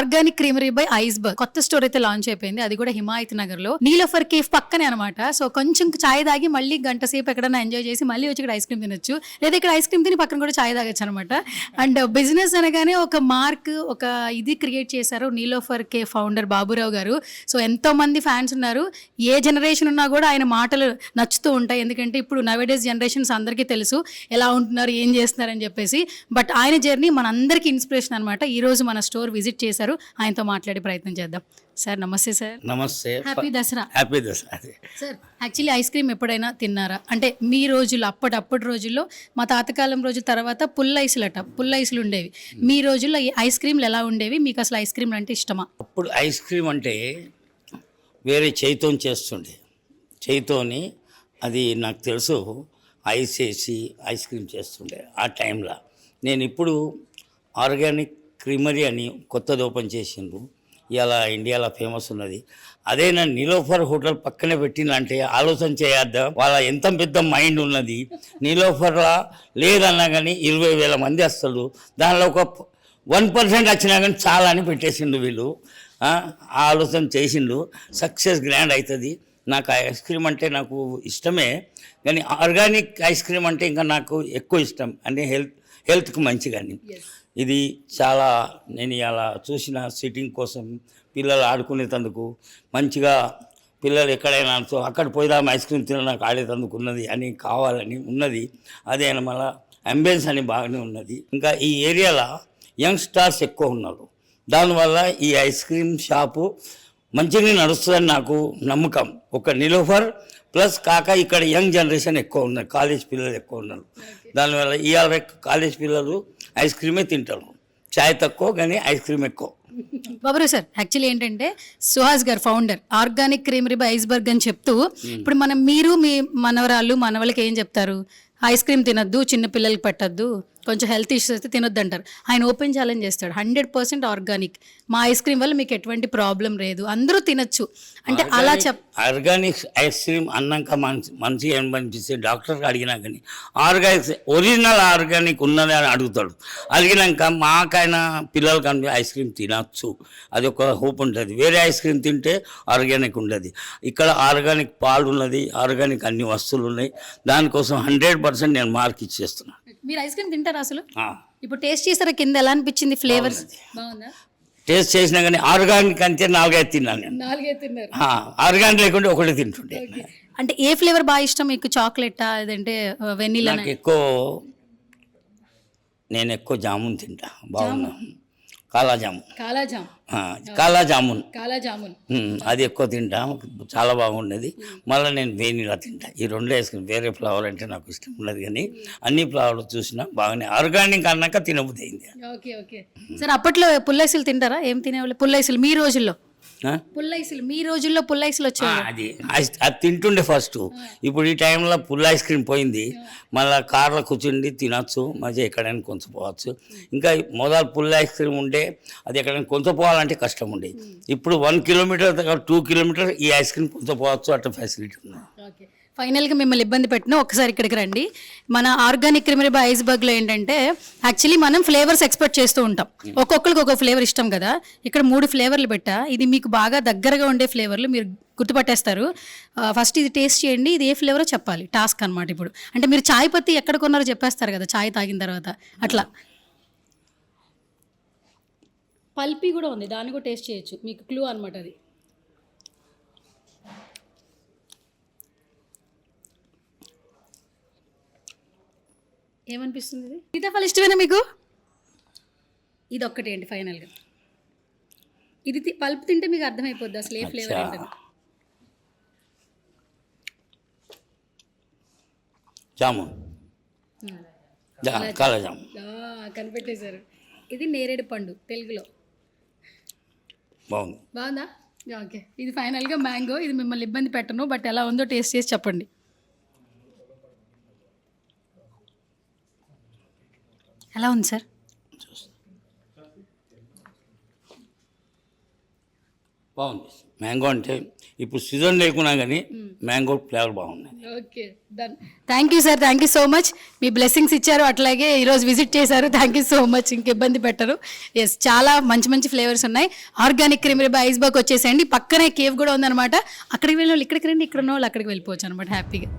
Organic creamery by Iceberg. కొత్త store అయితే launch అయిపోయింది. అది కూడా హిమాయత్ నగర్లో నీలోఫర్ కేఫ్ పక్కనే అనమాట సో కొంచెం చాయ్ తాగి మళ్ళీ గంట సేపు ఎక్కడైనా ఎంజాయ్ చేసి మళ్ళీ వచ్చి ఇక్కడ ఐస్ క్రీమ్ తినొచ్చు. లేదా ఇక్కడ ఐస్ క్రీమ్ తిని పక్కన కూడా చాయ్ తాగొచ్చు అనమాట అండ్ బిజినెస్ అనగానే ఒక మార్క్ ఒక ఇది క్రియేట్ చేశారు నీలోఫర్ కే ఫౌండర్ బాబురావు గారు. సో ఎంతో మంది ఫ్యాన్స్ ఉన్నారు. ఏ జనరేషన్ ఉన్నా కూడా ఆయన మాటలు నచ్చుతూ ఉంటాయి. ఎందుకంటే ఇప్పుడు నవేడేస్ జనరేషన్స్ అందరికీ తెలుసు ఎలా ఉంటున్నారు ఏం చేస్తున్నారు అని చెప్పేసి. బట్ ఆయన జర్నీ మనందరికీ ఇన్స్పిరేషన్ అనమాట ఈ రోజు మన స్టోర్ విజిట్ చేశారు. ఆయనతో మాట్లాడే ప్రయత్నం చేద్దాం. సార్ నమస్తే సార్. నమస్తే. Happy Dasara. Happy Dasara. Sir actually ice cream ఎప్పుడైనా తిన్నారా? అంటే మీ రోజుల్లో అప్పటప్పటి రోజుల్లో మా తాతకాలం రోజు తర్వాత పుల్ల ఐసులు అట పుల్ల ఐసులు ఉండేవి. మీ రోజుల్లో ఈ ఐస్ క్రీమ్లు ఎలా ఉండేవి? మీకు అసలు ఐస్ క్రీమ్లు అంటే ఇష్టమా? అప్పుడు ఐస్ క్రీమ్ అంటే వేరే చేయితో చేస్తుండే. చేయితోని అది నాకు తెలుసు. ఐస్ వేసి ఐస్ క్రీమ్ చేస్తుండే ఆ టైంలో. నేను ఇప్పుడు ఆర్గానిక్ క్రీమరీ అని కొత్తది ఓపెన్ చేసిండ్రు. ఇలా ఇండియాలో ఫేమస్ ఉన్నది. అదే నా నిలోఫర్ హోటల్ పక్కనే పెట్టిందంటే ఆలోచన చేయొద్దా? వాళ్ళ ఎంత పెద్ద మైండ్ ఉన్నది. నీలోఫర్లా లేదన్నా కానీ ఇరవై వేల మంది వస్తారు. దానిలో ఒక వన్ పర్సెంట్ వచ్చినా కానీ చాలా అని పెట్టేసిండు వీళ్ళు. ఆ ఆలోచన చేసిండు సక్సెస్ గ్రాండ్ అవుతుంది నాకు ఐస్ క్రీమ్ అంటే నాకు ఇష్టమే. కానీ ఆర్గానిక్ ఐస్ క్రీమ్ అంటే ఇంకా నాకు ఎక్కువ ఇష్టం. అంటే హెల్త్ హెల్త్కి మంచి కానీ ఇది చాలా నేను ఇలా చూసిన సిట్టింగ్ కోసం పిల్లలు ఆడుకునేటందుకు మంచిగా పిల్లలు ఎక్కడైనా అక్కడ పోయిదాం ఐస్ క్రీమ్ తినడానికి ఆడేటందుకు ఉన్నది అని కావాలని ఉన్నది. అదే మళ్ళీ అంబియన్స్ అని బాగానే ఉన్నది. ఇంకా ఈ ఏరియాలో యంగ్ స్టార్స్ ఎక్కువ ఉన్నారు. దానివల్ల ఈ ఐస్ క్రీమ్ షాపు మంచిగా నడుస్తుందని నాకు నమ్మకం. ఒక నిలోఫర్ ప్లస్ కాక ఇక్కడ యంగ్ జనరేషన్ ఎక్కువ ఉన్నారు కాలేజ్ పిల్లలు ఎక్కువ ఉన్నారు. దానివల్ల ఇవాళ కాలేజ్ పిల్లలు ఐస్ క్రీమే తింటారు చాయ్ తక్కువ కానీ ఐస్ క్రీమ్ ఎక్కువ. బాబరు సార్ యాక్చువల్లీ ఏంటంటే Suhas garu founder organic creamery by Iceberg అని చెప్తూ ఇప్పుడు మనం మీరు మీ మనవరాళ్ళు మనవలకి ఏం చెప్తారు? ఐస్ క్రీమ్ తినొద్దు చిన్న పిల్లలకి పెట్టద్దు. కొంచెం హెల్త్ ఇష్యూస్ అయితే తినొద్దు అంటారు ఆయన ఓపెన్ ఛాలెంజ్ చేస్తాడు. Hundred percent organic. మా ఐస్ క్రీమ్ వల్ల మీకు ఎటువంటి ప్రాబ్లం లేదు. అందరూ తినొచ్చు. అంటే అలా చెప్ ఆర్గానిక్ ఐస్ క్రీమ్ అన్నాక మంచి మంచిగా ఏమనిపిస్తే డాక్టర్కి అడిగినా కానీ ఆర్గానిక్ ఒరిజినల్ ఆర్గానిక్ ఉన్నది అని అడుగుతాడు. అడిగినాక మాకైనా పిల్లలకి అని ఐస్ క్రీమ్ తినచ్చు. అది ఒక హోప్ ఉంటుంది. వేరే ఐస్ క్రీమ్ తింటే ఆర్గానిక్ ఉండదు. ఇక్కడ ఆర్గానిక్ పాలు ఉన్నది ఆర్గానిక్ అన్ని వస్తువులు ఉన్నాయి. దానికోసం హండ్రెడ్ పర్సెంట్ నేను మార్క్ ఇచ్చేస్తున్నాను మీరు ఐస్ క్రీమ్ తింటారా అసలు. ఇప్పుడు టేస్ట్ చేస్తారా కింద? ఎలా అనిపించింది ఫ్లేవర్స్ బాగుందా. టేస్ట్ చేసినా కానీ ఆర్గానిక్ అంతే నాలుగైదు తిన్నాను నేను. తిన్నారు. ఆర్గానిక్ లేకుంటే ఒకటి తింటుండే. అంటే ఏ ఫ్లేవర్ బాగా ఇష్టం? మీకు చాక్లెట్ లేదంటే వెన్నీలా నాకు ఎక్కువ నేను ఎక్కువ జామున్ తింటా. బాగున్నా కాలా జామున్ కాలా జామున్. కాలా జామున్. అది ఎక్కువ తింటా చాలా బాగుండేది. మళ్ళీ నేను వేనిలా తింటా. ఈ రెండు వేసుకుని వేరే ఫ్లవర్ అంటే నాకు ఇష్టం ఉండదు కానీ అన్ని ఫ్లవర్లు చూసినా బాగానే ఆర్గానిక్ అన్నాక తినబుద్ధి అయింది. Okay okay. సరే అప్పట్లో పుల్లైసులు తింటారా? ఏం తినేవాళ్ళు? పుల్లైసులు మీ రోజుల్లో? పుల్లైసులు. మీ రోజుల్లో పుల్లైసులు వచ్చాయి అది. అది తింటుండే ఫస్ట్. ఇప్పుడు ఈ టైంలో పుల్ ఐస్ క్రీమ్ పోయింది. మళ్ళీ కార్లో కూర్చుండి తినచ్చు. మంచిగా ఎక్కడైనా కొంచెం పోవచ్చు ఇంకా మొదలు పుల్ ఐస్ క్రీమ్ ఉంటే అది ఎక్కడైనా కొంచెం పోవాలంటే కష్టం ఉండేది. ఇప్పుడు వన్ కిలోమీటర్ టూ కిలోమీటర్ ఈ ఐస్ క్రీమ్ కొంచెం పోవచ్చు అట్లా ఫెసిలిటీ ఉంది. ఓకే. ఫైనల్గా మిమ్మల్ని ఇబ్బంది పెట్టిన ఒకసారి ఇక్కడికి రండి. మన ఆర్గానిక్ క్రిమిరీ బై ఐస్బర్గ్లో ఏంటంటే యాక్చువల్లీ మనం ఫ్లేవర్స్ ఎక్స్పెక్ట్ చేస్తూ ఉంటాం. ఒక్కొక్కరికి ఒక్కొక్క ఫ్లేవర్ ఇష్టం కదా. ఇక్కడ మూడు ఫ్లేవర్లు పెట్టా. ఇది మీకు బాగా దగ్గరగా ఉండే ఫ్లేవర్లు మీరు గుర్తుపట్టేస్తారు. ఫస్ట్ ఇది టేస్ట్ చేయండి. ఇది ఏ ఫ్లేవరో చెప్పాలి. టాస్క్ అన్నమాట ఇప్పుడు. అంటే మీరు చాయ్ పత్తి ఎక్కడ కొన్నారో చెప్పేస్తారు కదా చాయ్ తాగిన తర్వాత. అట్లా. పల్పీ కూడా ఉంది. దాన్ని కూడా టేస్ట్ చేయొచ్చు. మీకు క్లూ అనమాట అది. ఏమనిపిస్తుంది ఇది సీతాఫలం ఇష్టమేనా మీకు? ఇది ఒక్కటి ఏంటి ఫైనల్గా? ఇది తి- పల్పు తింటే మీకు అర్థమైపోద్ది అసలు ఏ ఫ్లేవర్. ఏంటని. ఆ, కనిపెట్టేశారు. ఇది నేరేడు పండు తెలుగులో. బాగుంది. బాగుందా? ఓకే. ఇది ఫైనల్గా మ్యాంగో ఇది మిమ్మల్ని ఇబ్బంది పెట్టను బట్ ఎలా ఉందో టేస్ట్ చేసి చెప్పండి. ఎలా ఉంది సార్? బాగుంది. మ్యాంగో అంటే ఇప్పుడు సీజన్ లేకున్నా కానీ మ్యాంగో ఫ్లేవర్ బాగున్నది okay done. Thank you sir thank you so much. Me blessings ఇచ్చారు అట్లాగే ఈరోజు విజిట్ చేశారు. Thank you so much. ఇంక ఇబ్బంది పెట్టరు. ఎస్ చాలా మంచి మంచి ఫ్లేవర్స్ ఉన్నాయి. Organic creamery by Iceberg వచ్చేసేయండి. పక్కనే కేవ్ కూడా ఉందన్నమాట. అక్కడికి వెళ్ళిన వాళ్ళు ఇక్కడికి రండి ఇక్కడ ఉన్న వాళ్ళు అక్కడికి వెళ్ళిపోవచ్చు అనమాట హ్యాపీగా.